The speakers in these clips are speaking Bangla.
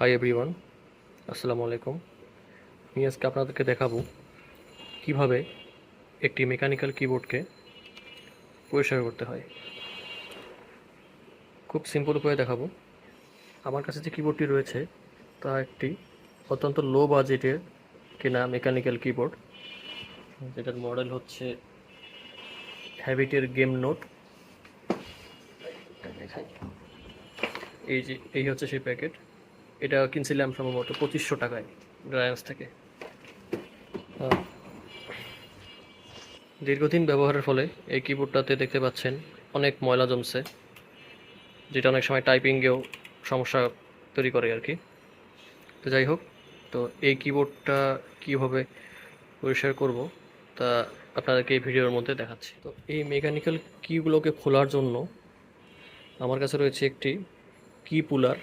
হাই এভরিওয়ান আসসালামু আলাইকুম আমি আজকে আপনাদেরকে দেখাবো কীভাবে একটি মেকানিক্যাল কিবোর্ডকে পরিষ্কার করতে হয়। খুব সিম্পল উপায়ে দেখাবো। আমার কাছে যে কিবোর্ডটি রয়েছে, তা একটি অত্যন্ত লো বাজেটের কেনা মেকানিক্যাল কিবোর্ড যেটার মডেল হচ্ছে হ্যাবিটের গেম নোট এই যে, এই হচ্ছে সেই প্যাকেট এটা কিনছিলাম সম্ভবত পঁচিশশো টাকায় রিলায়েন্স থেকে। দীর্ঘদিন ব্যবহারের ফলে এই কিবোর্ডটাতে দেখতে পাচ্ছেন অনেক ময়লা জমছে, যেটা অনেক সময় টাইপিংয়েও সমস্যা তৈরি করে আর কি। তো যাই হোক, তো এই কিবোর্ডটা কীভাবে পরিষ্কার করব তা আপনাদেরকে এই ভিডিওর মধ্যে দেখাচ্ছি। তো এই মেকানিক্যাল কিগুলোকে খোলার জন্য আমার কাছে রয়েছে একটি কি পুলার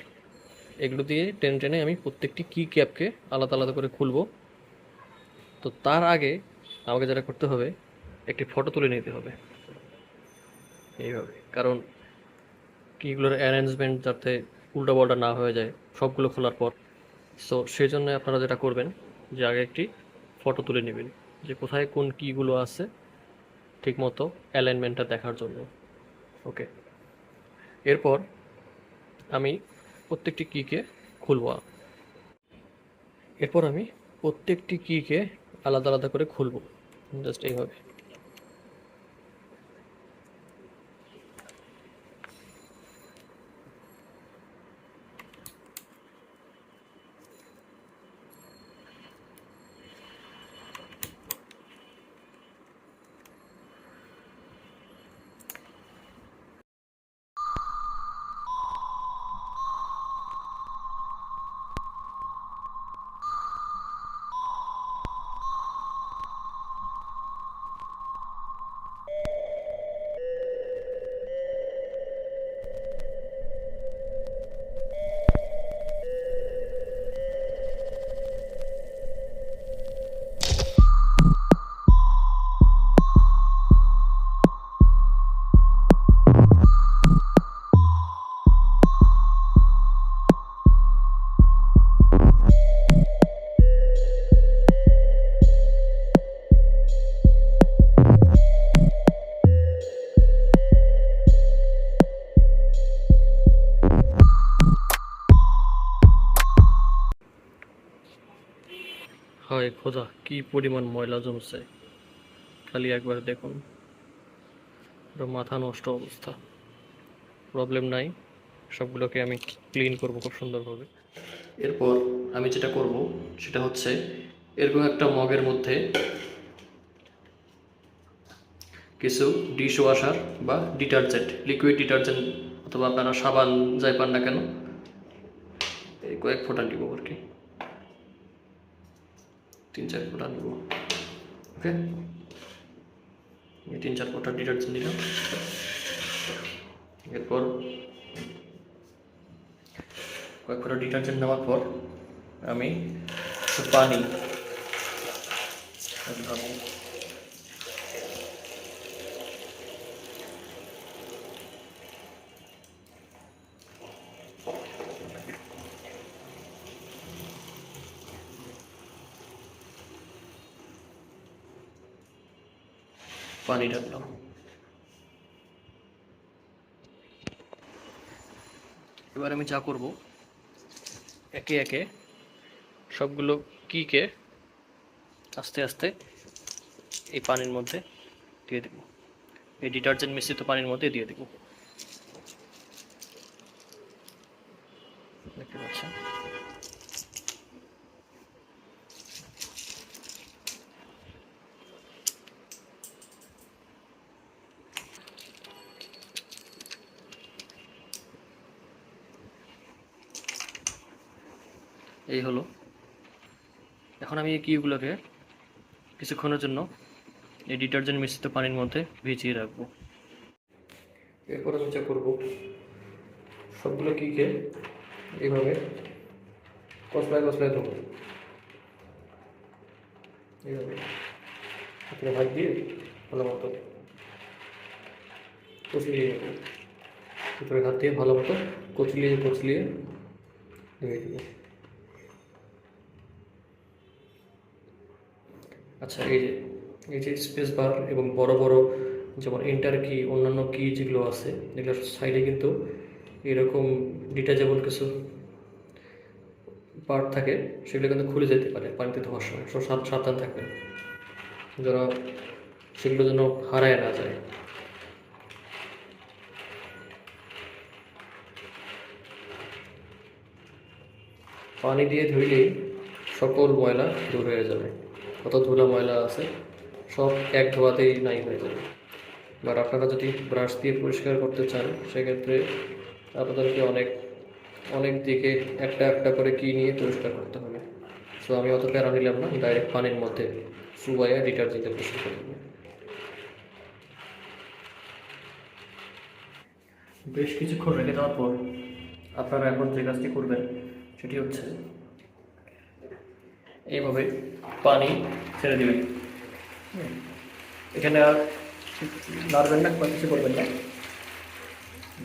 এগুলো দিয়ে টেনে টেনে আমি প্রত্যেকটি কি ক্যাপকে আলাদা আলাদা করে খুলব। তো তার আগে আমাকে যেটা করতে হবে, একটি ফটো তুলে নিতে হবে। এইভাবে। কারণ কিগুলোর অ্যারেঞ্জমেন্ট যাতে উল্টা পাল্টা না হয়ে যায়, সবগুলো খোলার পর। সো সেই জন্য আপনারা যেটা করবেন, যে আগে একটি ফটো তুলে নেবেন, যে কোথায় কোন কিগুলো আছে ঠিকমতো অ্যালাইনমেন্টটা দেখার জন্য। ওকে এরপর আমি প্রত্যেকটি কিকে খুলব। এরপর আমি প্রত্যেকটি কিকে আলাদা আলাদা করে খুলব জাস্ট এইভাবে। খোদা, কি পরিমাণ ময়লা জমছে। খালি একবার দেখুন। মাথা নষ্ট অবস্থা। প্রবলেম নাই। সবগুলোকে আমি ক্লিন করব খুব সুন্দরভাবে। এরপর আমি যেটা করব, সেটা হচ্ছে এরকম একটা মগের মধ্যে কিছু ডিশ ওয়াশার বা ডিটারজেন্ট লিকুইড ডিটারজেন্ট অথবা আপনারা সাবান যাই পান না কেন কয়েক ফোঁটা নিব আর কি। তিন চার ফোঁটা নেব। ওকে? তিন চার ফোঁটা ডিটারজেন্ট দিলাম এরপর কয়েক ফোঁটা ডিটারজেন্ট নেওয়ার পর আমি পানি আমি পানি ঢাকলাম। এবার আমি যা করব। একে একে সবগুলো কিকে আস্তে আস্তে এই পানির মধ্যে দিয়ে দেব। এই ডিটারজেন্ট মিশ্রিত পানির মধ্যে দিয়ে দেব দেখতে পাচ্ছেন এই হলো। এখন আমি এই কিগুলোকে কিছুক্ষণের জন্য এই ডিটারজেন্ট মিশ্রিত পানির মধ্যে ভিজিয়ে রাখব। এরপর আমি যা করব, সবগুলো কিকে এইভাবে কসলায় কসলায় দেবো। এইভাবে হাতের ভাগ দিয়ে ভালো মতো কচলিয়ে নেব। ভিতরে হাত দিয়ে ভালো মতো কচলিয়ে কচলিয়ে ধুয়ে দেবো। আচ্ছা এই যে এই যে স্পেস বার এবং বড় বড় যেমন এন্টার কি অন্যান্য কি যেগুলো আছে যেগুলোর সাইডে কিন্তু এরকম ডিটাচেবল কিছু পার্ট থাকে, সেগুলো কিন্তু খুলে যেতে পারে পানিতে ধোয়ার সময়। সব সাব- সাবধান থাকবেন। যেন সেগুলো যেন হারায় না যায়। পানি দিয়ে ধুইলেই সকল ময়লা দূর হয়ে যাবে। কত ধুলা ময়লা আছে, সব এক ধোয়াতেই নাই হয়ে যাবে। বাট আপনারা যদি ব্রাশ দিয়ে পরিষ্কার করতে চান, সেক্ষেত্রে আপনাদেরকে অনেক অনেক দিকে একটা একটা করে কি নিয়ে পরিষ্কার করতে হবে। সো আমি অত প্যারা নিলাম না ডাইরেক্ট পানির মধ্যে সুবাইয়া ডিটারজেন্টে পরিষ্কার করে বেশ কিছুক্ষণ রেখে দেওয়ার পর আপনারা এখন যে কাজটি করবেন, সেটি হচ্ছে এইভাবে পানি ছেড়ে দেবেন। এখানে আর নাড়বেন না কিছু করবেন না।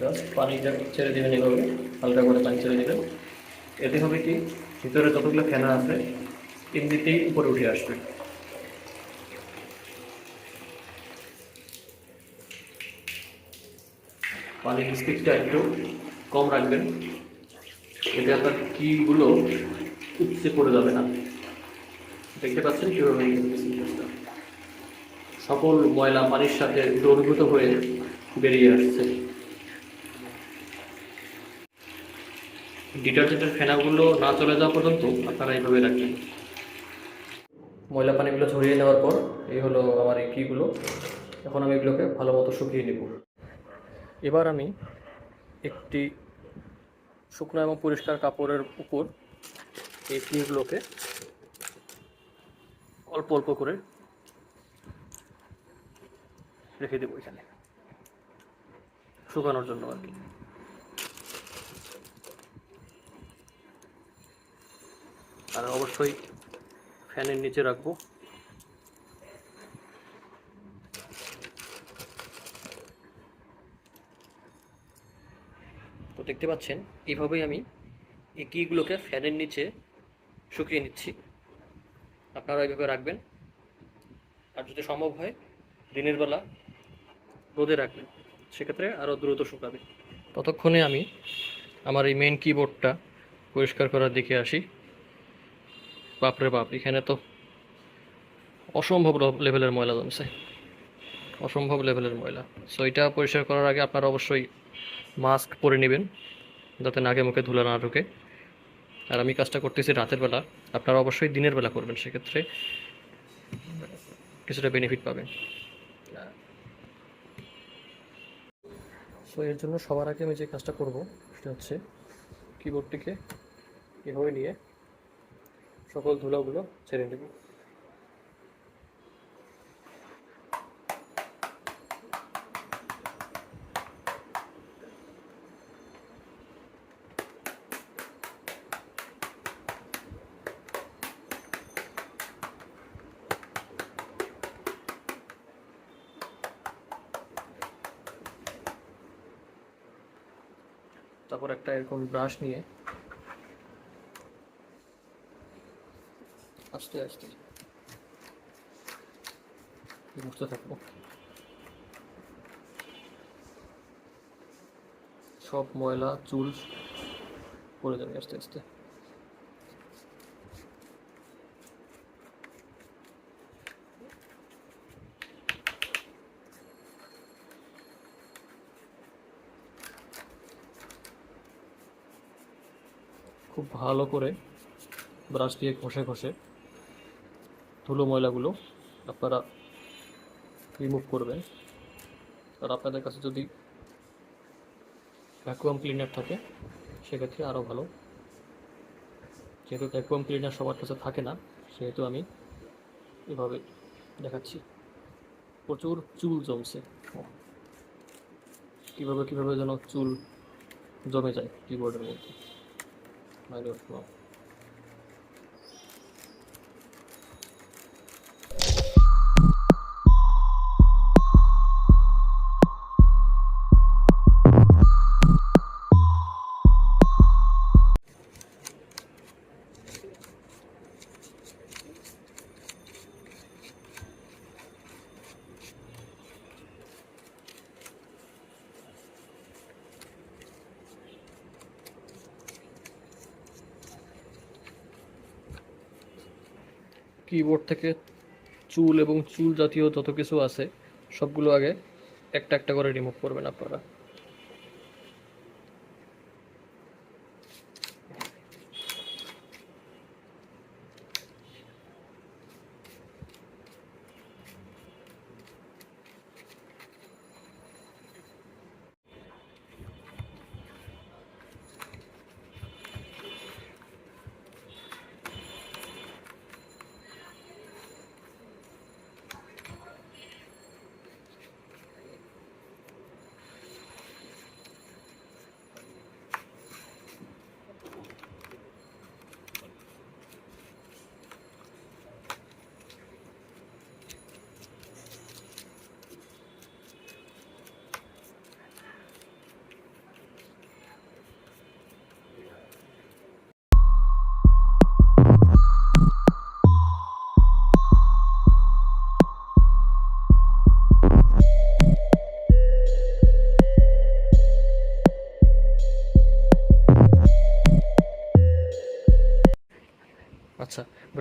জাস্ট পানি ছেড়ে দেবেন এইভাবে, হালকা করে পানি ছেড়ে দেবেন। এতে হবে কি, ভিতরে যতগুলো ফেনা আছে, এমনিতেই উপরে উঠে আসবে। পানির স্পিডটা একটু কম রাখবেন। এতে আপনার কিগুলো উপচে পড়ে যাবে না। দেখতে পাচ্ছেন কীভাবে সকল ময়লা পানির সাথে দ্রবীভূত হয়ে বেরিয়ে আসছে। ডিটারজেন্টের ফেনাগুলো না চলে যাওয়া পর্যন্ত আপনারা এইভাবে রাখবেন ময়লা পানিগুলো ছড়িয়ে নেওয়ার পর এই হলো আমার এই কিগুলো। এখন আমি এগুলোকে ভালো মতো শুকিয়ে নেব। এবার আমি একটি শুকনো এবং পরিষ্কার কাপড়ের উপর এই কিগুলোকে অল্প অল্প করে রেখে দেবো এখানে। শুকানোর জন্য আর কি। আর অবশ্যই ফ্যানের নিচে রাখব। তো দেখতে পাচ্ছেন এইভাবেই আমি এই কিগুলোকে ফ্যানের নিচে শুকিয়ে নিচ্ছি। আপনারা এইভাবে রাখবেন। আর যদি সম্ভব হয়, দিনের বেলা রোদে রাখবেন। সেক্ষেত্রে আরও দ্রুত শুকাবে। ততক্ষণে আমি আমার এই মেন কিবোর্ডটা পরিষ্কার করার দিকে আসি। বাপরে বাপ, এখানে তো অসম্ভব লেভেলের ময়লা জমছে। অসম্ভব লেভেলের ময়লা। সো এটা পরিষ্কার করার আগে আপনারা অবশ্যই মাস্ক পরে নেবেন, যাতে নাকে মুখে ধুলা না ঢুকে। আর আমি কাজটা করতেছি রাতের বেলা। আপনারা অবশ্যই দিনের বেলা করবেন, সেক্ষেত্রে কিছুটা বেনিফিট পাবেন। সো এর জন্য সবার আগে আমি যে কাজটা করব, সেটা হচ্ছে কিবোর্ডটিকে এভাবে নিয়ে সকল ধুলাগুলো ছেড়ে নেব তারপর একটা ব্রাশ নিয়ে। আস্তে আস্তে। মুছতে থাকব। সব ময়লা চুল পড়ে যাবে আস্তে আস্তে। খুব ভালো করে ব্রাশ দিয়ে ঘষে ঘষে ধুলো ময়লাগুলো আপনারা রিমুভ করবেন। আর আপনাদের কাছে যদি ভ্যাকুয়াম ক্লিনার থাকে, সেক্ষেত্রে আরও ভালো। যেহেতু ভ্যাকুয়াম ক্লিনার সবার কাছে থাকে না, সেহেতু আমি এভাবে দেখাচ্ছি। প্রচুর চুল জমছে। কীভাবে কীভাবে যেন চুল জমে যায় কিবোর্ডের মধ্যে। Là được. কিবোর্ড থেকে চুল এবং চুল জাতীয় যত কিছু আছে, সবগুলো আগে একটা একটা করে রিমুভ করবেন আপনারা।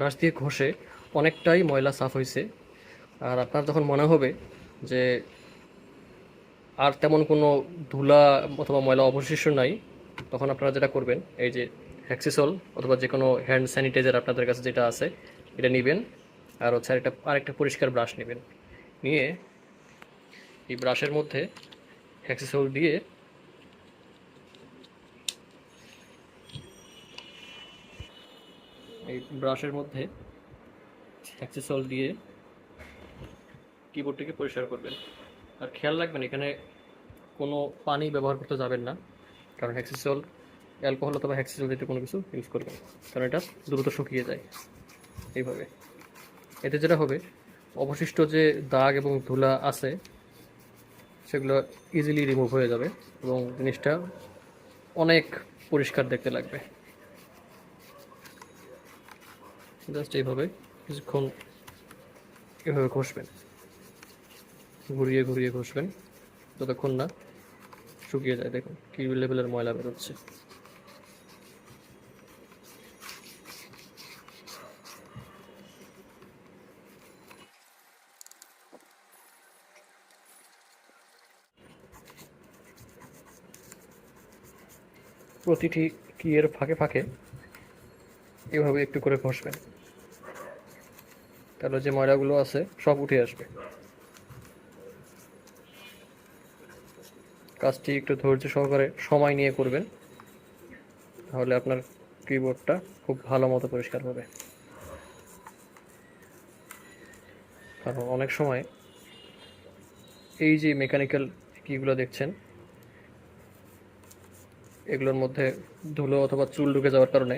ব্রাশ দিয়ে ঘষে অনেকটাই ময়লা সাফ হয়েছে। আর আপনার যখন মনে হবে যে আর তেমন কোনো ধুলা অথবা ময়লা অবশিষ্ট নাই, তখন আপনারা যেটা করবেন, এই যে হ্যাক্সিসল অথবা যে কোনো হ্যান্ড স্যানিটাইজার আপনাদের কাছে যেটা আছে, এটা নেবেন। আর হচ্ছে আরেকটা আরেকটা পরিষ্কার ব্রাশ নেবেন। নিয়ে এই ব্রাশের মধ্যে হ্যাক্সিসল দিয়ে এই ব্রাশের মধ্যে অ্যাক্সেসল দিয়ে কিবোর্ডটিকে পরিষ্কার করবেন। আর খেয়াল রাখবেন, এখানে কোনো পানি ব্যবহার করতে যাবেন না, কারণ হ্যাক্সিসল অ্যালকোহল অথবা হ্যাক্সিসল জাতীয় কোনো কিছু ইউজ করবেন কারণ এটা দ্রুত শুকিয়ে যায় এইভাবে। এতে যেটা হবে, অবশিষ্ট যে দাগ এবং ধুলা আছে, সেগুলো ইজিলি রিমুভ হয়ে যাবে এবং জিনিসটা অনেক পরিষ্কার দেখতে লাগবে। জাস্ট এইভাবে কিছুক্ষণ এভাবে ঘষবেন। ঘুরিয়ে ঘুরিয়ে ঘষবেন। যতক্ষণ না শুকিয়ে যায়, দেখুন কি লেভেলের ময়লা বেরোচ্ছে। প্রতিটি কিয়ের ফাঁকে ফাঁকে এভাবে একটু করে ঘষবেন। তাহলে যে ময়লাগুলো আছে, সব উঠে আসবে। কাজটি একটু ধৈর্য সহকারে সময় নিয়ে করবেন, তাহলে আপনার কিবোর্ডটা খুব ভালো মতো পরিষ্কার হবে। কারণ অনেক সময় এই যে মেকানিক্যাল কিগুলো দেখছেন, এগুলোর মধ্যে ধুলো অথবা চুল ঢুকে যাওয়ার কারণে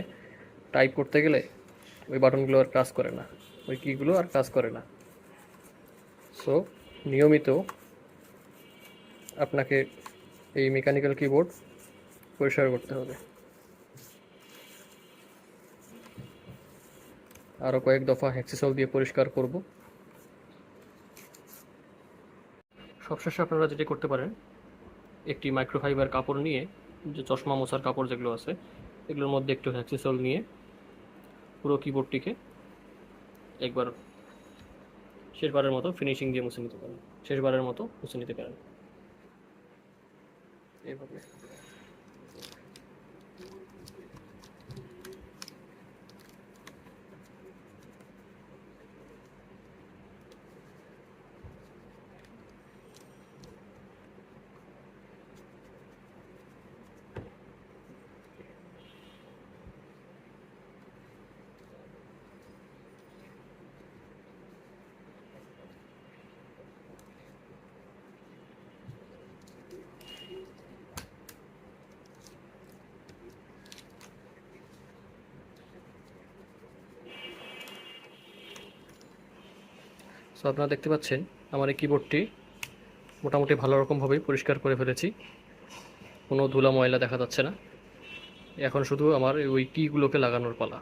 টাইপ করতে গেলে ওই বাটনগুলো আর কাজ করে না। ওই কিগুলো আর কাজ করে না। সো নিয়মিত আপনাকে এই মেকানিক্যাল কিবোর্ড পরিষ্কার করতে হবে। আরও কয়েক দফা হ্যাক্সিসল দিয়ে পরিষ্কার করব। সবশেষে আপনারা যেটি করতে পারেন, একটি মাইক্রোফাইবার কাপড় নিয়ে, যে চশমা মোছার কাপড় যেগুলো আছে, এগুলোর মধ্যে একটু হ্যাক্সিসল নিয়ে পুরো কিবোর্ডটিকে একবার শেষবারের মতো ফিনিশিং দিয়ে মুছে নিতে পারেন। শেষবারের মতো মুছে নিতে পারেন। এইভাবে। সো আপনারা দেখতে পাচ্ছেন, আমার এই কিবোর্ডটি মোটামুটি ভালো রকমভাবেই পরিষ্কার করে ফেলেছি। কোনো ধুলা ময়লা দেখা যাচ্ছে না। এখন শুধু আমার ওই কিগুলোকে লাগানোর পালা।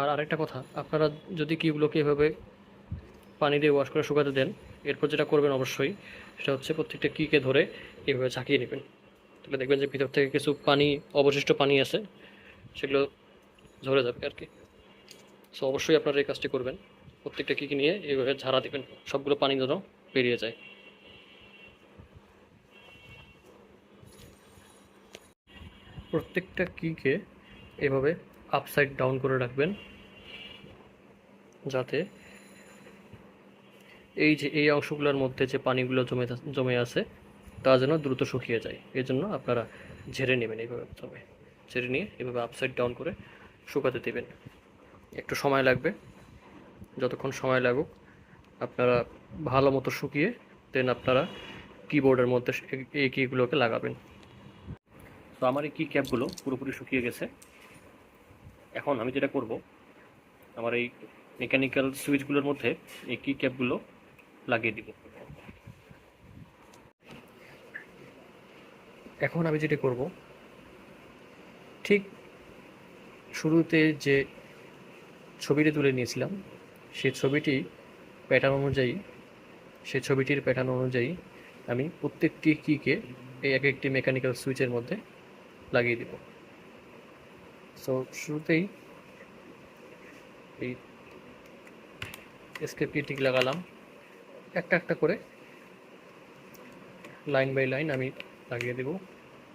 আর আরেকটা কথা, আপনারা যদি কিগুলোকে এভাবে পানি দিয়ে ওয়াশ করে শুকাতে দেন, এরপর যেটা করবেন অবশ্যই, সেটা হচ্ছে প্রত্যেকটা কিকে ধরে এভাবে ঝাঁকিয়ে নেবেন। তাহলে দেখবেন যে ভিতর থেকে কিছু পানি, অবশিষ্ট পানি আছে, সেগুলো ঝরে যাবে আর কি। সো অবশ্যই আপনারা এই কাজটি করবেন। প্রত্যেকটা কী নিয়ে এইভাবে ঝাড়া দিবেন। সবগুলো পানি যেন বেরিয়ে যায়। প্রত্যেকটা কিকে এভাবে আপসাইড ডাউন করে রাখবেন, যাতে এই যে, এই অংশগুলোর মধ্যে যে পানিগুলো জমে জমে আছে, তা যেন দ্রুত শুকিয়ে যায়। এই জন্য আপনারা ঝেড়ে নেবেন এইভাবে প্রথমে। ঝেড়ে নিয়ে এভাবে আপসাইড ডাউন করে শুকাতে দেবেন। একটু সময় লাগবে। যতক্ষণ সময় লাগুক, আপনারা ভালো মতো শুকিয়ে দেন আপনারা কিবোর্ডের মধ্যে এই কিগুলোকে লাগাবেন। তো আমার এই কি ক্যাপগুলো পুরোপুরি শুকিয়ে গেছে। এখন আমি যেটা করব, আমার এই মেকানিক্যাল সুইচগুলোর মধ্যে এই কি ক্যাপগুলো লাগিয়ে দিব। এখন আমি যেটা করব, ঠিক শুরুতে যে ছবিটি তুলে নিয়েছিলাম সেই ছবিটি প্যাটার্ন অনুযায়ী, সে ছবিটির প্যাটার্ন অনুযায়ী আমি প্রত্যেকটি কিকে এই এক একটি মেকানিক্যাল সুইচের মধ্যে লাগিয়ে দিব। সো শুরুতেই এই এসকেপ ঠিক লাগালাম। একটা একটা করে লাইন বাই লাইন আমি লাগিয়ে দেব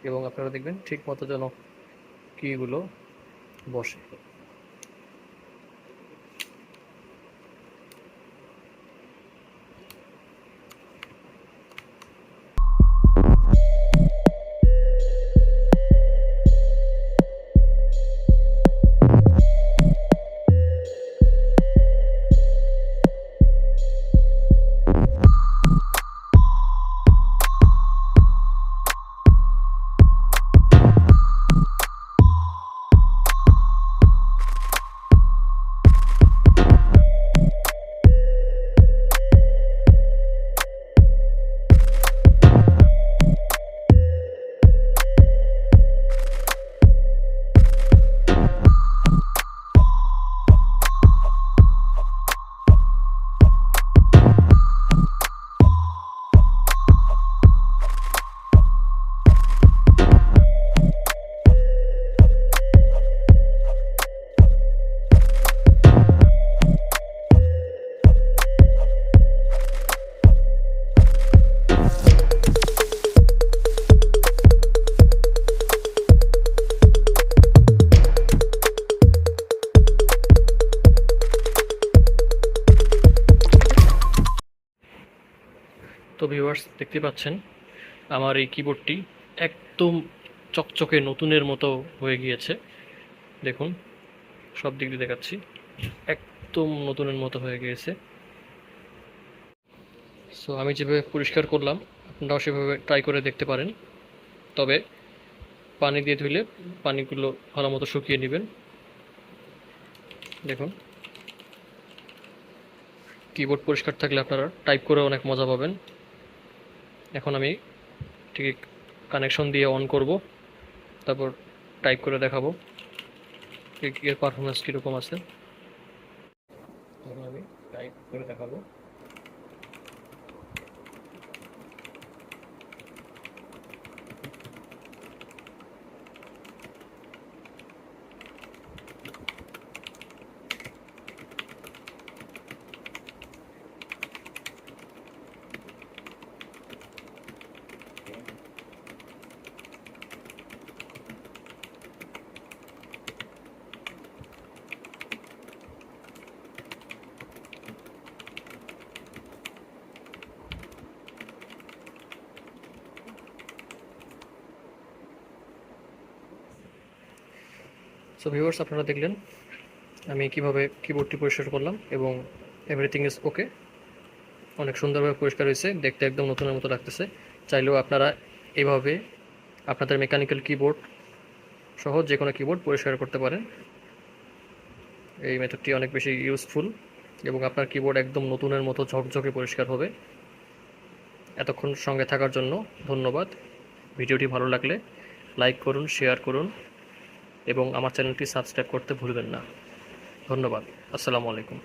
এবং আপনারা দেখবেন ঠিক মতো যেন কীগুলো বসে। দেখতে পাচ্ছেন, আমার এই কিবোর্ডটি একদম চকচকে নতুনের মতো হয়ে গিয়েছে। দেখুন, সব দিক দিয়ে দেখাচ্ছি। একদম নতুনের মতো হয়ে গিয়েছে। সো আমি যেভাবে পরিষ্কার করলাম, আপনারাও সেভাবে ট্রাই করে দেখতে পারেন। তবে পানি দিয়ে ধুইলে পানিগুলো ভালো মতো শুকিয়ে নেবেন। দেখুন। কিবোর্ড পরিষ্কার থাকলে আপনারা টাইপ করে অনেক মজা পাবেন। এখন আমি ঠিক কানেকশন দিয়ে অন করব, তারপর টাইপ করে দেখাবো এর পারফরমেন্স কীরকম আছে। আমি টাইপ করে দেখাবো। সো ভিউয়ার্স আপনারা দেখলেন, আমি কীভাবে কিবোর্ডটি পরিষ্কার করলাম এবং এভরিথিং ইজ ওকে অনেক সুন্দরভাবে পরিষ্কার হয়েছে, দেখতে একদম নতুনের মতো লাগতেছে। চাইলেও আপনারা এভাবে আপনাদের মেকানিক্যাল কিবোর্ড সহ যে কোনো কিবোর্ড পরিষ্কার করতে পারেন। এই মেথডটি অনেক বেশি ইউজফুল এবং আপনার কিবোর্ড একদম নতুনের মতো ঝকঝকে পরিষ্কার হবে। এতক্ষণ সঙ্গে থাকার জন্য ধন্যবাদ। ভিডিওটি ভালো লাগলে লাইক করুন শেয়ার করুন। এবং আমার চ্যানেলটি সাবস্ক্রাইব করতে ভুলবেন না। ধন্যবাদ। আসসালামু আলাইকুম।